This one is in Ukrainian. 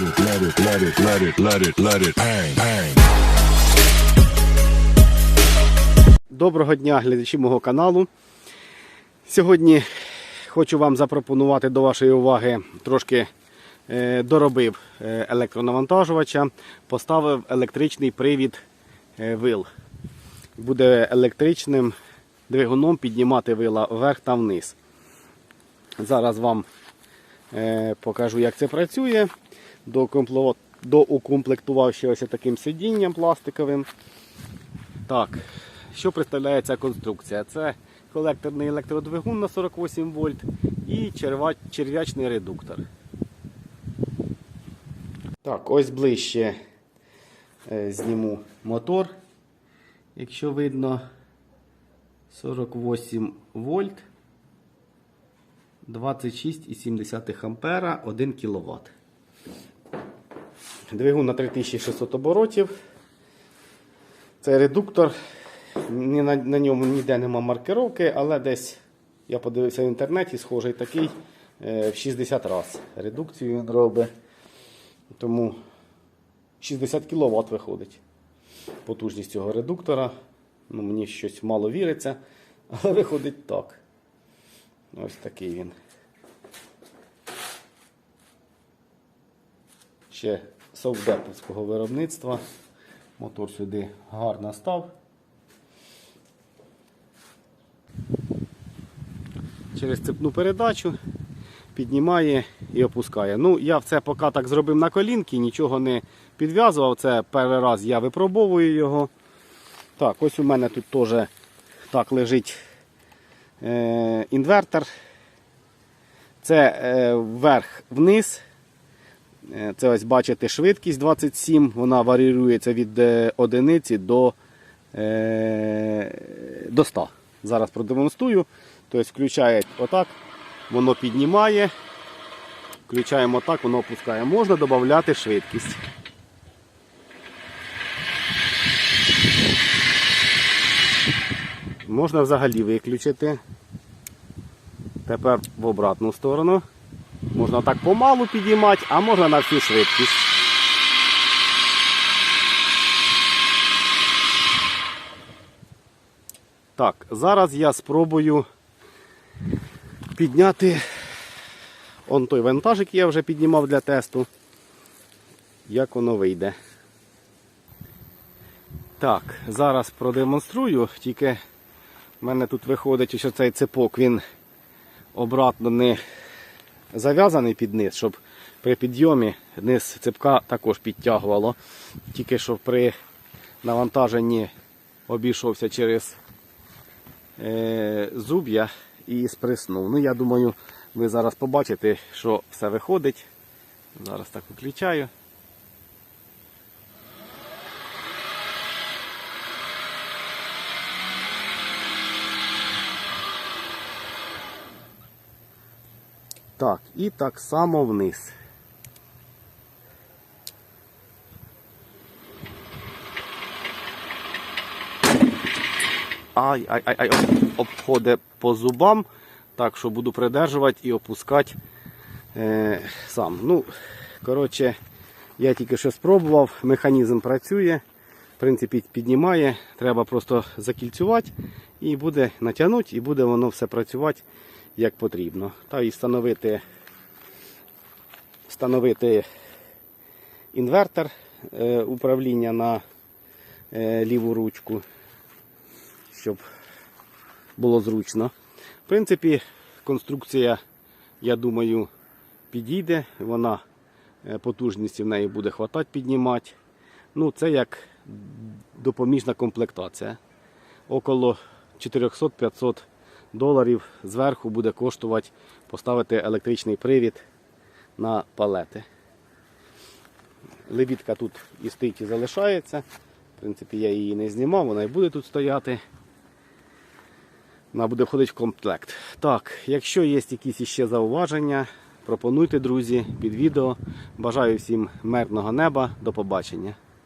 let it, let it, let it, let it, let it bang, bang. Доброго дня, глядачі мого каналу. Сьогодні хочу вам запропонувати до вашої уваги трошки е, доробив е, електронавантажувача, поставив електричний привід е, вил. Буде електричним двигуном піднімати вила вверх та вниз. Зараз вам е, покажу, як це працює. Доукомплектував ось таким сидінням пластиковим. Так, що представляє ця конструкція? Це колекторний електродвигун на 48 вольт і черв'ячний редуктор. Так, ось ближче е, зніму мотор. Якщо видно 48 вольт 26,7 ампера 1 кВт. Двигун на 3600 оборотів. Цей редуктор, ні на, на ньому ніде нема маркировки, але десь я подивився в інтернеті, схожий такий е, в 60 раз. Редукцію він робить. Тому 60 кВт виходить. Потужність цього редуктора. Ну, мені щось мало віриться, але виходить так. Ось такий він. Ще совдеповського виробництва. Мотор сюди гарно став. Через цепну передачу піднімає і опускає. Ну, я це поки так зробив на колінки, нічого не підв'язував. Це перший раз я випробовую його. Так, ось у мене тут теж так лежить е, інвертор. Це е, вверх-вниз. Е, Це ось бачите швидкість 27, вона варіюється від е, одиниці до, е, до 100. Зараз продемонструю. Тобто включає отак, воно піднімає, включаємо отак, воно опускає. Можна додати швидкість. Можна взагалі виключити. Тепер в обратну сторону. Можна так помалу підіймати, а можна на всю швидкість. Так, зараз я спробую підняти он той вантаж, який я вже піднімав для тесту. Як воно вийде. Так, зараз продемонструю, тільки в мене тут виходить що цей цепок, він обратно не зав'язаний під низ, щоб при підйомі низ цепка також підтягувало. Тільки що при навантаженні обійшовся через е, зуб'я і сприснув. Ну, я думаю, ви зараз побачите, що все виходить. Зараз так виключаю. Так, і так само вниз. Ай, ай, ай, ай, обходить по зубам, так що буду придержувати і опускати е, сам. Ну, коротше, я тільки що спробував, механізм працює, в принципі, піднімає, треба просто закільцювати і буде натягнути, і буде воно все працювати як потрібно. Та і встановити, встановити інвертор е, управління на е, ліву ручку, щоб було зручно. В принципі, конструкція, я думаю, підійде, вона е, потужності в неї буде хватати піднімати. Ну, це як допоміжна комплектація. Около 400-500 доларів зверху буде коштувати поставити електричний привід на палети. Лебідка тут і стоїть і залишається. В принципі, я її не знімав, вона і буде тут стояти. Вона буде входити в комплект. Так, якщо є якісь іще зауваження, пропонуйте, друзі, під відео. Бажаю всім мирного неба. До побачення.